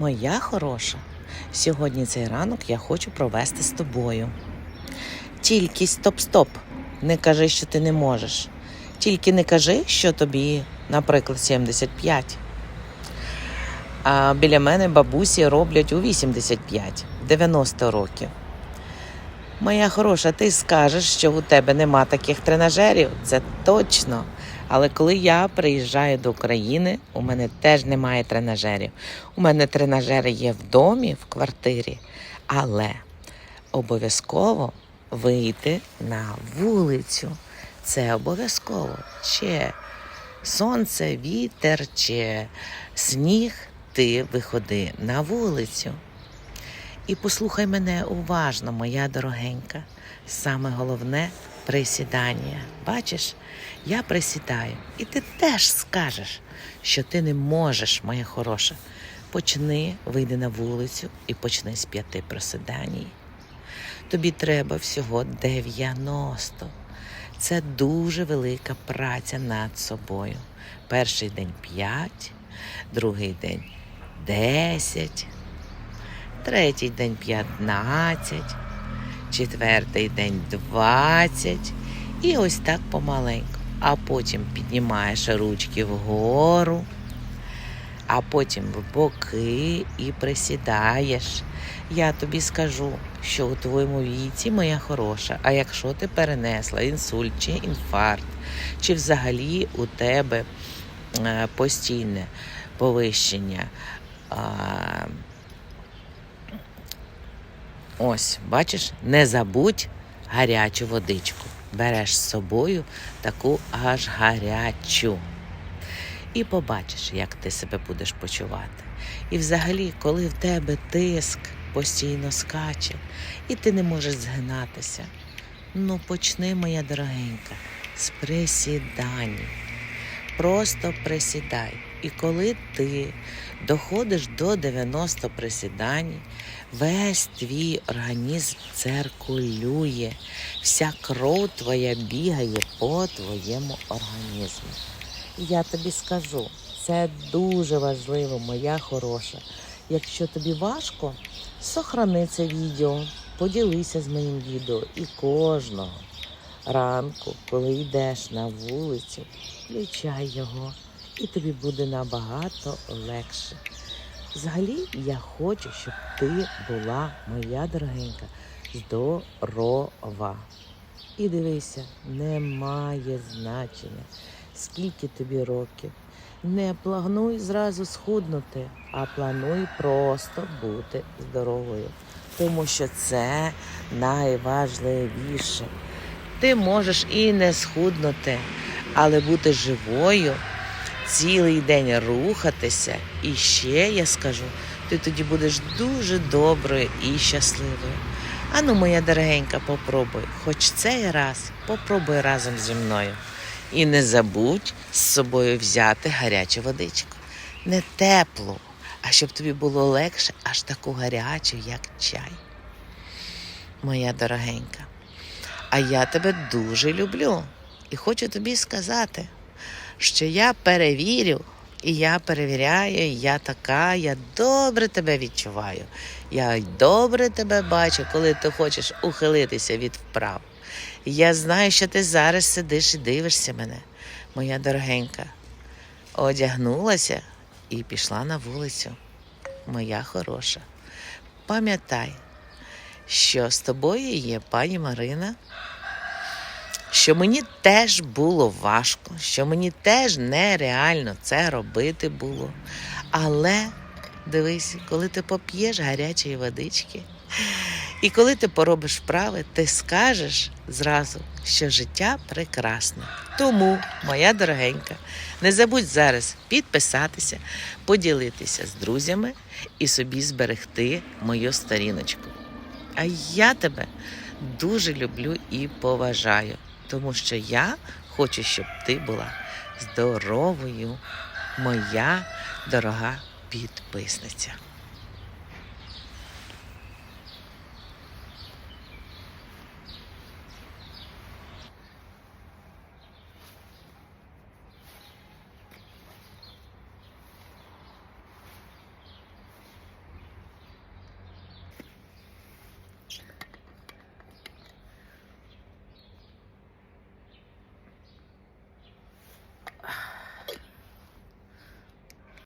Моя хороша, сьогодні цей ранок я хочу провести з тобою. Тільки стоп-стоп. Не кажи, що ти не можеш. Тільки не кажи, що тобі, наприклад, 75. А біля мене бабусі роблять у 85, 90 років. Моя хороша, ти скажеш, що у тебе нема таких тренажерів, це точно. Але коли я приїжджаю до України, у мене теж немає тренажерів. У мене тренажери є в домі, в квартирі, але обов'язково вийти на вулицю. Це обов'язково. Чи сонце, вітер, чи сніг, ти виходи на вулицю. І послухай мене уважно, моя дорогенька. Саме головне присідання. Бачиш, я присідаю, і ти теж скажеш, що ти не можеш, моя хороша. Почни, вийди на вулицю і почни з п'яти присідань. Тобі треба всього 90. Це дуже велика праця над собою. Перший день 5, другий день 10, третій день 15, четвертий день 20. І ось так помаленьку. А потім піднімаєш ручки вгору, а потім в боки і присідаєш. Я тобі скажу, що у твоєму віці, моя хороша, а якщо ти перенесла інсульт чи інфаркт, чи взагалі у тебе е, постійне повищення. Ось, бачиш, не забудь гарячу водичку. Береш з собою таку аж гарячу. І побачиш, як ти себе будеш почувати. І взагалі, коли в тебе тиск постійно скаче, і ти не можеш згинатися. Ну, почни, моя дорогенька, з присідань. Просто присідай. І коли ти доходиш до 90 присідань, весь твій організм циркулює, вся кров твоя бігає по твоєму організму. І я тобі скажу, це дуже важливо, моя хороша. Якщо тобі важко, сохрани це відео, поділися з моїм відео і кожного ранку, коли йдеш на вулицю, включай його, і тобі буде набагато легше. Взагалі, я хочу, щоб ти була, моя дорогенька, здорова. І дивися, немає значення, скільки тобі років. Не плануй зразу схуднути, а плануй просто бути здоровою. Тому що це найважливіше. Ти можеш і не схуднути, але бути живою, цілий день рухатися. І ще я скажу, ти тоді будеш дуже доброю і щасливою. Ану, моя дорогенька, попробуй, хоч цей раз попробуй разом зі мною. І не забудь з собою взяти гарячу водичку. Не теплу, а щоб тобі було легше, аж таку гарячу, як чай. Моя дорогенька. А я тебе дуже люблю і хочу тобі сказати, що я перевірю, і я перевіряю, і я така, я добре тебе відчуваю. Я добре тебе бачу, коли ти хочеш ухилитися від вправ. Я знаю, що ти зараз сидиш і дивишся мене, моя дорогенька. Одягнулася і пішла на вулицю, моя хороша. Пам'ятай, що з тобою є пані Марина, що мені теж було важко, що мені теж нереально це робити було. Але дивись, коли ти поп'єш гарячої водички, і коли ти поробиш вправи, ти скажеш зразу, що життя прекрасне. Тому, моя дорогенька, не забудь зараз підписатися, поділитися з друзями і собі зберегти мою сторіночку. А я тебе дуже люблю і поважаю, тому що я хочу, щоб ти була здоровою, моя дорога підписниця.